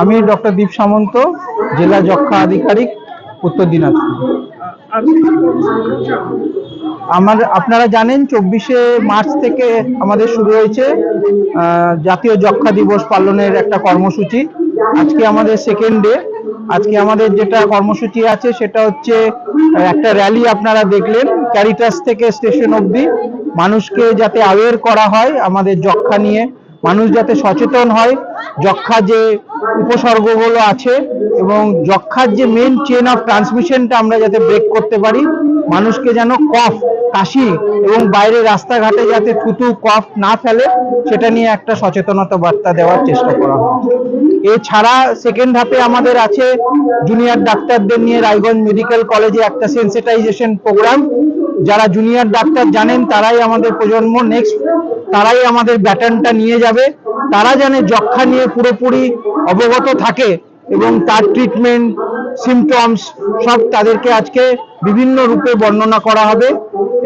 আমি ডক্টর দীপ সামন্ত, জেলা যক্ষা আধিকারিক, উত্তর দিনাজপুর। আমার, আপনারা জানেন, চব্বিশে মার্চ থেকে আমাদের শুরু হয়েছে জাতীয় যক্ষা দিবস পালনের একটা কর্মসূচি। আজকে আমাদের সেকেন্ড ডে আজকে আমাদের যেটা কর্মসূচি আছে, সেটা হচ্ছে, একটা র্যালি আপনারা দেখলেন ক্যারিটাস থেকে স্টেশন অবধি। মানুষকে যাতে অ্যাওয়্যার করা হয় আমাদের যক্ষা নিয়ে। মানুষ যাতে সচেতন হয়, যক্ষা যে উপসর্গগুলো আছে এবং যক্ষার যে মেন চেন অফ ট্রান্সমিশনটা আমরা যাতে ব্রেক করতে পারি, মানুষকে যেন কফ, কাশি এবং বাইরে রাস্তাঘাটে যাতে থুতু কফ না ফেলে, সেটা নিয়ে একটা সচেতনতা বার্তা দেওয়ার চেষ্টা করা হয়। এছাড়া সেকেন্ড হাফে আমাদের আছে জুনিয়র ডাক্তারদের নিয়ে রায়গঞ্জ মেডিকেল কলেজে একটা সেন্সিটাইজেশন প্রোগ্রাম যারা জুনিয়র ডাক্তার জানেন, তারাই আমাদের প্রজন্ম নেক্সট তারাই আমাদের ব্যাটনটা নিয়ে যাবে। তারা জানে যক্ষা নিয়ে পুরোপুরি অবগত থাকে এবং তার ট্রিটমেন্ট সিমটমস সব তাদেরকে আজকে বিভিন্ন রূপে বর্ণনা করা হবে।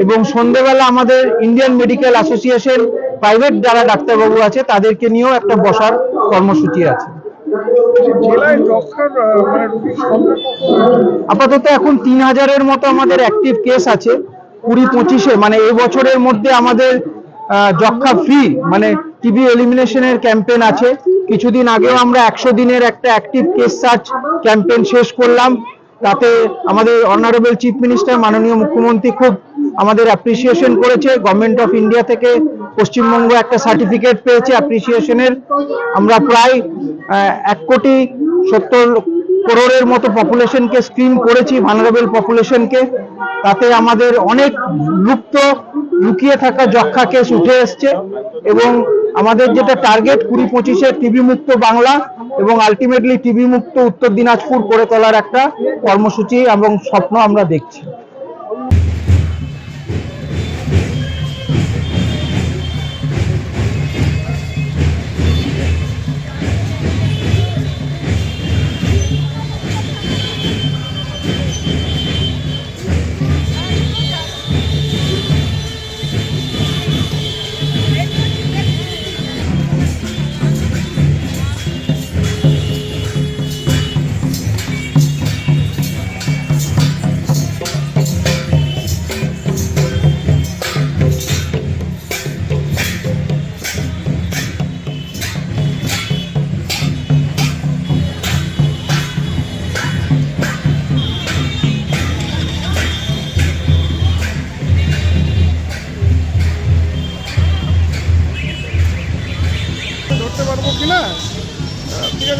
এবং সন্ধেবেলা আমাদের ইন্ডিয়ান মেডিকেল অ্যাসোসিয়েশন প্রাইভেট যারা ডাক্তারবাবু আছে, তাদেরকে নিয়েও একটা বসার কর্মসূচি আছে। মানে আপাতত এখন তিন হাজারের মতো আমাদের অ্যাক্টিভ কেস আছে, কুড়ি পঁচিশে মানে এই বছরের মধ্যে আমাদের যক্ষা ফ্রি মানে টিবি এলিমিনেশনের ক্যাম্পেন আছে। কিছুদিন আগেও আমরা একশো দিনের একটা অ্যাক্টিভ কেস সার্চ ক্যাম্পেন শেষ করলাম। তাতে আমাদের অনারেবল চিফ মিনিস্টার মাননীয় মুখ্যমন্ত্রী খুব আমাদের অ্যাপ্রিসিয়েশন করেছে। গভর্নমেন্ট অফ ইন্ডিয়া থেকে পশ্চিমবঙ্গ একটা সার্টিফিকেট পেয়েছে অ্যাপ্রিসিয়েশনের আমরা প্রায় এক কোটি সত্তর করোড়ের মতো পপুলেশনকে স্ক্রিন করেছি ভানারেবল পপুলেশনকে তাতে আমাদের অনেক লুপ্ত, লুকিয়ে থাকা যক্ষা কেস উঠে এসছে এবং আমাদের যেটা টার্গেট কুড়ি পঁচিশে টিবি মুক্ত বাংলা এবং আলটিমেটলি টিবি মুক্ত উত্তর দিনাজপুর করে তোলার একটা কর্মসূচি এবং স্বপ্ন আমরা দেখছি।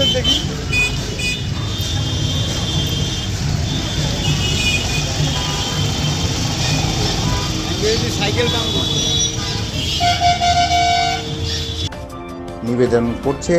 আছে দেখি নিবেদন করছে।